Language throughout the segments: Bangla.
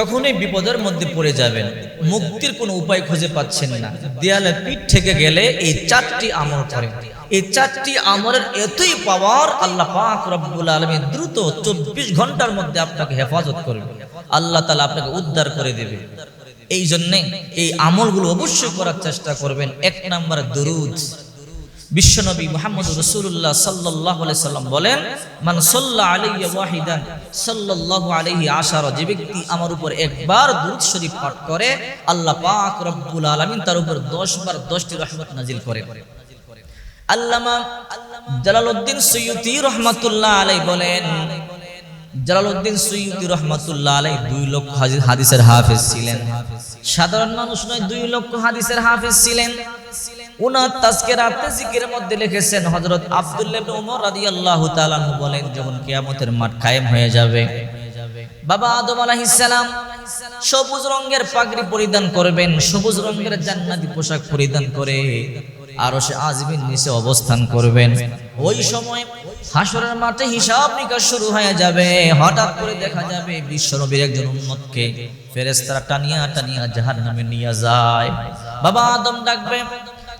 যখনই বিপদের মধ্যে পড়ে যাবেন, মুক্তির কোনো উপায় খুঁজে পাচ্ছেন না। দেয়ালে পিঠ থেকে গেলে এই চারটি আমল করেন। এই চারটি আমলের এতই পাওয়ার আল্লাহ পাক রব্বুল আলমী দ্রুত চব্বিশ ঘণ্টার মধ্যে আপনাকে হেফাজত করবে। আল্লাহ তালা আপনাকে উদ্ধার করে দেবে। এই জন্যে এই আমলগুলো অবশ্যই করার চেষ্টা করবেন। এক নাম্বার দরুদ। বিশ্বনবী মুহাম্মদ রসুল্লাহ সাল্লাহ সাল্লাম বলেন, মান সাল্লা আলাইয়া ওয়াহিদান, সাল্লাল্লাহু আলাইহি আশারা, যে ব্যক্তি আমার উপর একবার দুরূদ শরীফ পাঠ করে, আল্লাহ পাক রব্বুল আলামিন তার উপর 10 বার 10টি রহমত নাজিল করে। আল্লামা জালালউদ্দিন সৈয়দী রহমাতুল্লাহ আলাই বলেন, জালালউদ্দিন সৈয়দী রহমাতুল্লাহ আলাই দুই লক্ষ হাদিসের হাফেজ ছিলেন। সাধারণ মানুষ নয়, দুই লক্ষ হাদিসের হাফেজ ছিলেন। উনার তাজকেরাত জিকিরের মধ্যে লিখেছেন হযরত আব্দুল্লাহ ওমর রাদিয়াল্লাহু তাআলা বলেন, যখন কিয়ামতের মাঠ কায়েম হয়ে যাবে, বাবা আদম আলাইহিস সবুজ রঙের পাগড়ি পরিধান করবেন, সবুজ রঙের জান্নাতি পোশাক পরিধান করে আরও সে আজমিন নিচে অবস্থান করবেন। ওই সময় হাসরের মাঠে হিসাব নিকাশ শুরু হয়ে যাবে। হঠাৎ করে দেখা যাবে বিশ্বনবীর একজন উম্মতকে ফেরেশতারা টানিয়া টানিয়া জাহান্নামে নিয়ে যায়। বাবা আদম ডাকবে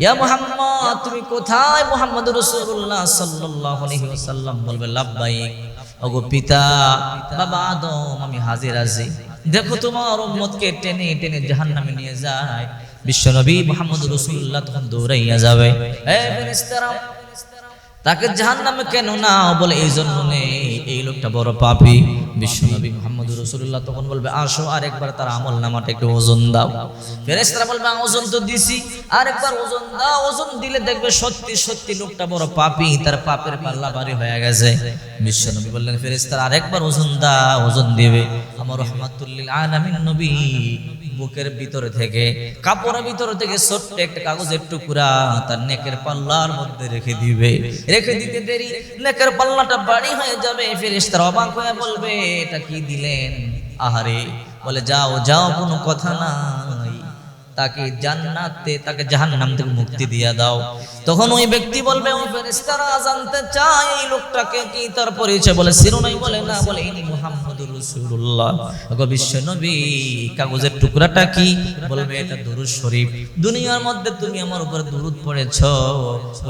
ইয়া মুহাম্মদ, তুমি কোথায়? মুহাম্মদ রাসূলুল্লাহ সাল্লাল্লাহু আলাইহি ওয়াসাল্লাম বলবে, লাব্বাইক। ওগো পিতা, বাবা আদম, আমি হাজির আছি। দেখো তোমার উম্মতকে টেনে টেনে জাহান্নামে নিয়ে যায়। বিশ্বনবী মুহাম্মদ রাসূলুল্লাহ তখন দৌড়াইয়া যাবে। তাকে জাহান্নামে কেন না বলে, এই জন্য নেই, এই লোকটা বড় পাপী। বিশ্বনবী মোহাম্মদ রসুল্লাহ তখন বলবে, আসো আরেকবার তার আমল নামাটা একটু ওজন দাও। ফেরেস্তারা বলবে ওজন তো দিছি ওজন দাও, ওজন দিলে দেখবে সত্যি সত্যি লোকটা বড় পাপী, তার পাপের পাল্লা হয়ে গেছে। বিশ্বনবী বললেন ফেরেস্তারা ওজন ওজন দিবে। আমার রহমাতুল্লিল নবী, বুকের ভিতরে থেকে, কাপড়ের ভিতরে থেকে ছোট্ট একটা কাগজের টুকরা তার নেকের পাল্লার মধ্যে রেখে দিবে। রেখে দিতে দেরি, নেকের পাল্লাটা বাড়ি হয়ে যাবে, ফেরেশতারা অবাক হয়ে বলবে এটা কি দিলেন? আহারে বলে যাও যাও কোনো কথা নাই তাকে জান্নাতে, তাকে জাহান্নাম থেকে মুক্তি দিয়ে দাও। তখন ওই ব্যক্তি বলবে ওই ফেরেশতারা, জানতে চায় এই লোকটাকে কি তার পরিচয়? বলে শিরোনাই বলে না, বলে, ইনি মুহাম্মদুর রাসূলুল্লাহ। বিশ্ব নবী, কাগজের টুকরাটা কি? বলবে, এটা দুরুদ শরীফ। দুনিয়ার মধ্যে তুমি আমার উপর দুরুদ পড়েছো।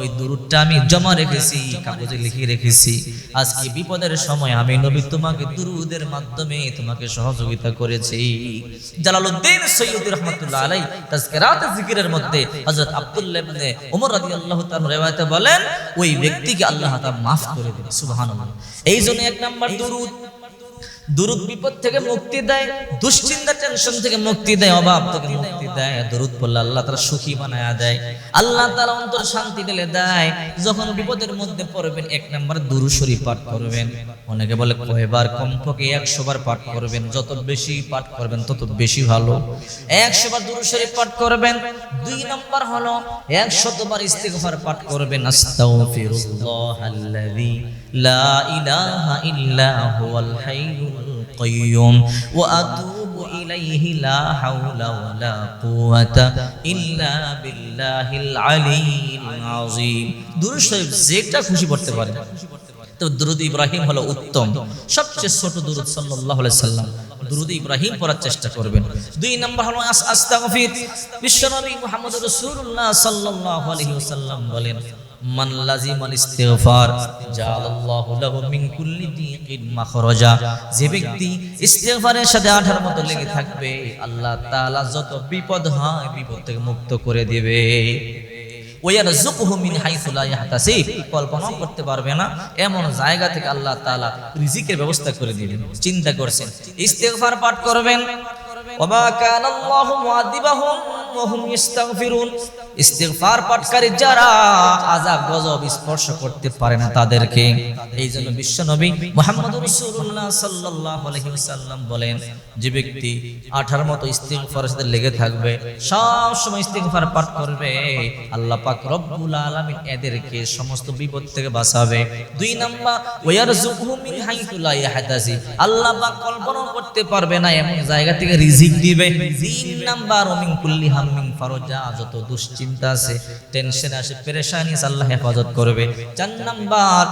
ওই দুরুদটা আমি জমা রেখেছি, কাগজে লিখে রেখেছি। আজকে বিপদের সময় আমি নবী তোমাকে দুরুদের মাধ্যমে তোমাকে সহযোগিতা করেছি। জালালউদ্দিন সৈয়দ রহমাতুল্লাহ আলাই তাজকিরাত জিকিরের মধ্যে হযরত আব্দুল্লাহ ইবনে ওমর রাদিয়াল্লাহু তাআলা রিওয়ায়াতে বলেন, ওই ব্যক্তিকে আল্লাহ তাআলা maaf করে দেন সুবহানাল্লাহ। এই জন্য এক নাম্বার দুরুদ। দুরুদ বিপদ থেকে মুক্তি দেয়, দুশ্চিন্তা টেনশন থেকে মুক্তি দেয়, অভাব থেকে মুক্তি দেয়। দুরুদ পড়লে আল্লাহ তারা সুখী বানায় দেয়। আল্লাহ তারা অন্তর শান্তি ঢেলে দেয়। যখন বিপদের মধ্যে পড়বেন, এক নাম্বার দুরু শরীফ পাঠ করবেন। অনেকে বলে, কয়বার কমপক্ষে একশো বার পাঠ করবেন? যত বেশি পাঠ করবেন, তত বেশি ভালো। একশো বার দুরু শরীফ পাঠ করবেন। দুই নম্বর হলো, একশতবার ইস্তিগফার পাঠ করবেন। আস্তাগফিরুল্লাহ আল্লাযী লা ইলাহা ইল্লা হুয়াল হাইয়ুল ওয়া আতুবু ইলাইহি লা হাওলা ওয়ালা কুওয়াতা ইল্লা বিল্লাহিল আলিয়্যিল আযীম দুরূদ শরীফ যেটা খুশি পড়তে পারেন তো দুরুদ ইব্রাহিম হলো উত্তম। সবচেয়ে ছোট দুরুদ সাল্লাল্লাহু আলাইহি সাল্লাম। দুরুদ ইব্রাহিম পড়ার চেষ্টা করবেন। দুই নাম্বার হলো আস- আস্তাগফির বিশ্বনবী মুহাম্মদ রাসূলুল্লাহ সাল্লাল্লাহু আলাইহি ওয়াসাল্লাম বলেন মান লাজিমাল যে ব্যক্তি ইস্তিগফারের সাথে আঠার মতো লেগে থাকবে, আল্লাহ তাআলা যত বিপদ হয় বিপদ থেকে মুক্ত করে দিবে। কল্পনাও করতে পারবে না, এমন জায়গা থেকে আল্লাহ রিজিকের ব্যবস্থা করে দিবেন, চিন্তা করছেন পাঠ করবেন? ইস্তিগফার পাঠকারী যারা আযাব, গজব স্পর্শ করতে পারে না তাদেরকে। এই জন্য বিশ্ব নবী রাসূলুল্লাহ সাল্লাল্লাহু বলেন, যে ব্যক্তি আঠার মতো ইস্তিগফারের সাথে লেগে থাকবে, সব সময় ইস্তিগফার পাঠ করবে, আল্লাহ পাক রব্বুল আলামিন এদেরকে সমস্ত বিপদ থেকে বাঁচাবে। দুই নাম্বার আল্লাহ পাক কল্পনা করতে পারবে না, এমন জায়গা থেকে রিজিক দিবে। তিন নাম্বার ওমিন যত দুশ্চিন্তা আছে টেনশন আসে পেরেশানি আল্লাহ হেফাজত করবে। চার নাম্বার,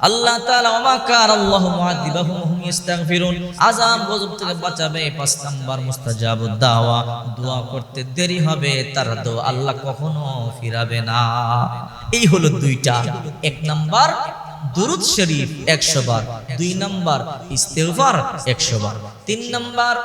আল্লাহ তাআলা ওমা কান আল্লাহু মুআযিবাহুম হুম ইস্তাগফিরুন। আযাব গজব থেকে বাঁচাবে, পাঁচ নাম্বার মুস্তাজাবুদ দাওয়া, দোয়া করতে দেরি হবে, তার দোয়া আল্লাহ কখনো ফিরাবে না। এই হলো দুইটা। এক নাম্বার, দুরুদ শরীফ একশো বার। দুই নাম্বার, ইস্তেগফার একশো বার। তিন নাম্বার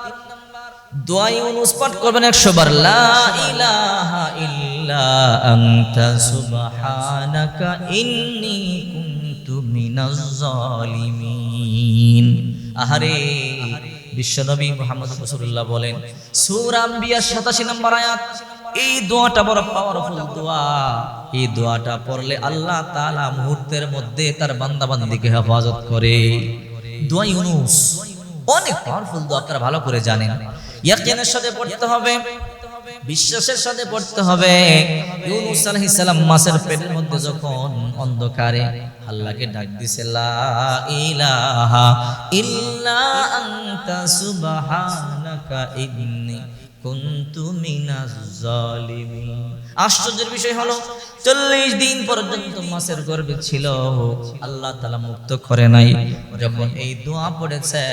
বলেন, সূরা আম্বিয়া 87 নম্বর আয়াত, এই দোয়াটা বড় পাওয়ারফুল দোয়া। এই দোয়াটা পড়লে আল্লাহ তাআলা মুহূর্তের মধ্যে তার বান্দা বান্দিকে হেফাজত করে। দোয়া অনেক পাওয়ারফুল দোয়া আপনারা ভালো করে জানেন। ইয়াকিনের সাথে পড়তে হবে, বিশ্বাসের সাথে পড়তে হবে। ইউনুস আলাইহিস সালাম মাছের পেটের মধ্যে যখন অন্ধকারে আল্লাহকে ডাক দিছে, লা ইলাহা ইল্লা আনতা সুবহানাকা, ইন্নী কুনতু মিনাজ জালিমিন। আশ্চর্যের বিষয় হলো, চল্লিশ দিন পর্যন্ত মাছের গর্ভে ছিল। আল্লাহ তালা মুক্ত করে নাই। যখন এই দোয়া পড়েছে,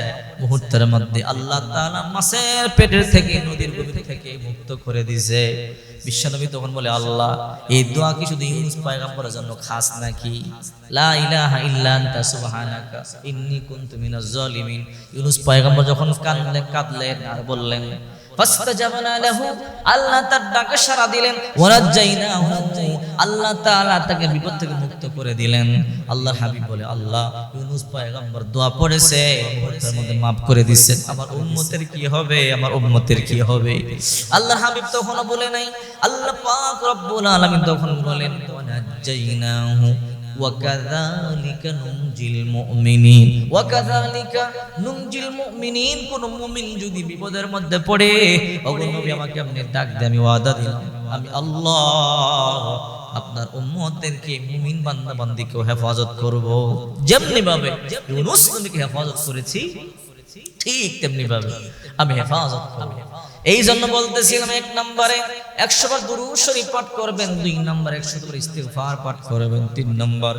মুহূর্তের মধ্যে আল্লাহ তালা মাছের পেটের থেকে, নদীর গভীর থেকে মুক্ত করে দিছে বিশ্বনবী তখন বলে, আল্লাহ, এই দোয়া কি শুধু ইউনুস পয়গম্বরের জন্য খাস নাকি? লা ইলাহা ইল্লা আনতা, সুবহানাকা, ইন্নী কুনতু মিনাজ জালিমিন ইউনুস পয়গম্বর যখন কাঁদলেন কাঁদলেন আর বললেন ফাস্তাজাবনা লাহু, আল্লাহ তার ডাকে সাড়া দিলেন, ওয়ানাজ্জাইনাহু, আল্লাহ তাআলা তাকে বিপদ থেকে মুক্ত করে দিলেন। আল্লাহর হাবিব বলে, আল্লাহ, ইউনুস পয়গম্বর দোয়া পড়েছে মুহূর্তের মধ্যে maaf করে দিচ্ছেন আমার উম্মতের কি হবে? আমার উম্মতের কি হবে? আল্লাহর হাবিব তখনও বলে নাই। আল্লাহ পাক রব্বুল আলামিন তখন বলেন, ওয়ানাজ্জাইনাহু ওয়াকাযালিকা মুমিনিন ওয়াকাযালিকা মুমিনিন কোন মুমিন যদি বিপদের মধ্যে পড়ে ওগো নবী আমাকে আপনি ডাক দেন আমি ওয়াদা দিলাম। আমি আল্লাহ, আপনার উম্মতদেরকে মুমিন বান্দা বান্দিকে হেফাজত করব। যেমনি ভাবে নবীকে হেফাজত করেছি, ঠিক তেমনি ভাবে আমি হেফাজত করব। এই জন্য বলতেছিলাম এক নম্বরে একশো দুরূদ শরীফ পাঠ করবেন, দুই নম্বর একশো বার ইস্তিগফার পাঠ করবেন, তিন নম্বর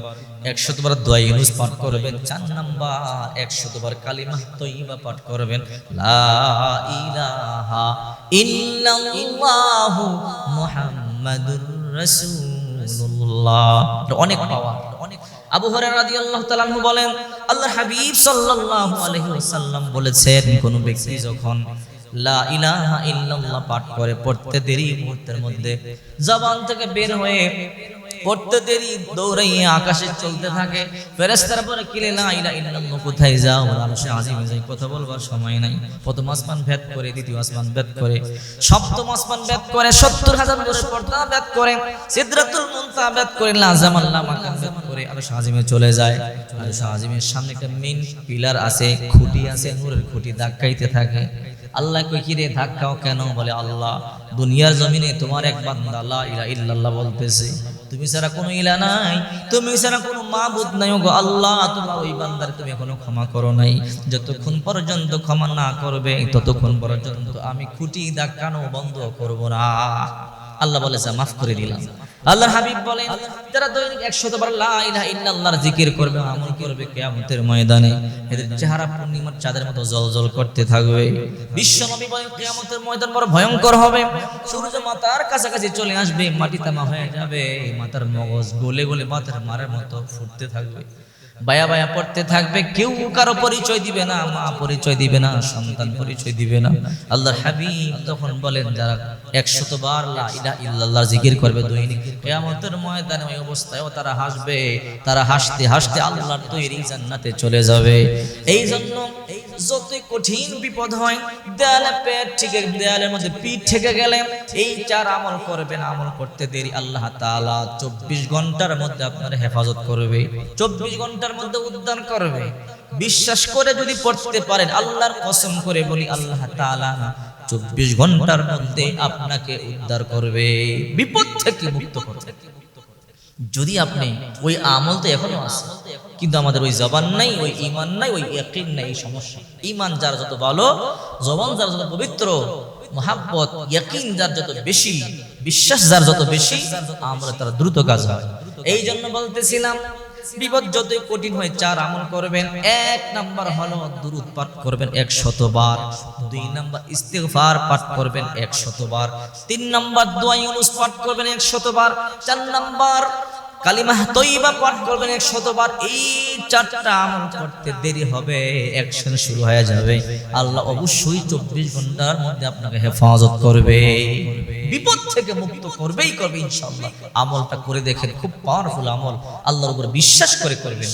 একশো বার পাঠ করবেন, চার নম্বর একশো কালিমা তৈবা পাঠ করবেন। লা ইলাহা অনেক পাওয়া বলেন, আল্লাহর হাবিব সাল্লাল্লাহু আলাইহি বলেছেন, কোন ব্যক্তি যখন পাঠ করে, পড়তে দেরি মুহূর্তের মধ্যে। জবান থেকে বের হয়ে পড়তে দেরি আকাশে চলতে থাকে। ফেরেশতারা বলে কিলে, লা ইলাহা ইল্লাল্লাহ, কোথায় যাও? যাই কথা বলবার সময় নাই। প্রথম আসমান ভেদ করে, দ্বিতীয় আসমান ভেদ করে, সপ্তম আসমান ভেদ করে, সত্তর হাজার করে পর্দা ভেদ করে, সিদরাতুল মুনতাহা ভেদ করে লাজাম আল্লাহ মাকাম ভেদ করে আরশে আজিমে চলে যায়। আরশে আজিমের সামনে একটা মেইন পিলার আছে, খুঁটি আছে, নূরের খুঁটি ধাক্কাইতে থাকে। আল্লাহ কই, কিরে, ধাক্কাও কেন? বলে, আল্লাহ, দুনিয়ার জমিনে তোমার এক বান্দা, লা ইলাহা ইল্লাল্লাহ বলতেছে, তুমি ছাড়া কোনো ইলা নাই, তুমি ছাড়া কোনো মাবুদ নাই। গো আল্লাহ, তোমার ওই বান্দার তুমি এখনও ক্ষমা করো নাই। যতক্ষণ পর্যন্ত ক্ষমা না করবে, ততক্ষণ পর্যন্ত আমি খুঁটি ধাক্কানো বন্ধ করব না। আল্লাহ বলেছে, মাফ করে দিলাম। আল্লাহর হাবিব বলেন, যারা দৈনিক একশত বার ইল্লাল্লাহর জিকির করবে, আমল করবে কিয়ামতের ময়দানে, এদের চেহারা পূর্ণিমার চাঁদের মতো জলজল করতে থাকবে। বিশ্ব নবী বলেন, কিয়ামতের ময়দান বড় ভয়ঙ্কর হবে। সূর্য মাতার কাছাকাছি চলে আসবে, মাটি তামা হয়ে যাবে, মাতার মগজ গলে গলে মাথার মারার মতো ফুটতে থাকবে। বায়া বায়া পড়তে থাকবে, কেউ কারও পরিচয় দিবে না, মা পরিচয় দিবে না, সন্তান পরিচয় দিবে না। আল্লাহর হাবিব তখন বলেন, যারা একশত বার ইল্লাল্লাহ জিকির করবে দৈনিক কিয়ামতের ময়দানে ওই অবস্থায়ও তারা হাসবে, তারা হাসতে হাসতে আল্লাহর তৈরি জান্নাতে চলে যাবে। এই জন্য যতই কঠিন বিপদ হয়, দেয়ালে পেট দেয়ালের মধ্যে পিঠ থেকে গেলে এই চার আমল করবেন, আমল করতে দেরি, আল্লাহ তাআলা চব্বিশ ঘণ্টার মধ্যে আপনার হেফাজত করবে। চব্বিশ ঘণ্টার মধ্যে উদ্ধার করবে বিশ্বাস করে যদি পড়তে পারেন, আল্লাহর কসম করে বলি, আল্লাহ তাআলা চব্বিশ ঘণ্টার মধ্যে আপনাকে উদ্ধার করবে। বিপদ থেকে মুক্ত করবে। যদি আপনি ওই আমল তো এখনও আছে, কিন্তু আমাদের ওই জবান নাই, ওই ইমান নাই, ওই ইয়াকিন নাই, এই সমস্যা। ইমান যার যত ভালো, জবান যার যত পবিত্র, মহাব্বত, ইয়াকিন যার যত বেশি, বিশ্বাস যার যত বেশি, আমরা তার দ্রুত কাজ হয়। এই জন্য বলতেছিলাম বিপদ যতই কঠিন হয় চার আমল করবেন, এক নাম্বার হলো দুরুদ পাঠ করবেন এক শতবার দুই নাম্বার ইস্তেগফার পাঠ করবেন এক শতবার তিন নাম্বার দোয়া ইউনুস পাঠ করবেন এক শতবার চার নাম্বার কালিমা তৈবা পাঠ করবেন এক শতবার এই চারটা আমল করতে দেরি হবে অ্যাকশন শুরু হয়ে যাবে। আল্লাহ অবশ্যই চব্বিশ ঘণ্টার মধ্যে আপনাকে হেফাজত করবে। বিপদ থেকে মুক্ত করবেই করবে ইনশাআল্লাহ। আমলটা করে দেখেন, খুব পাওয়ারফুল আমল। আল্লাহর উপর বিশ্বাস করে করবেন।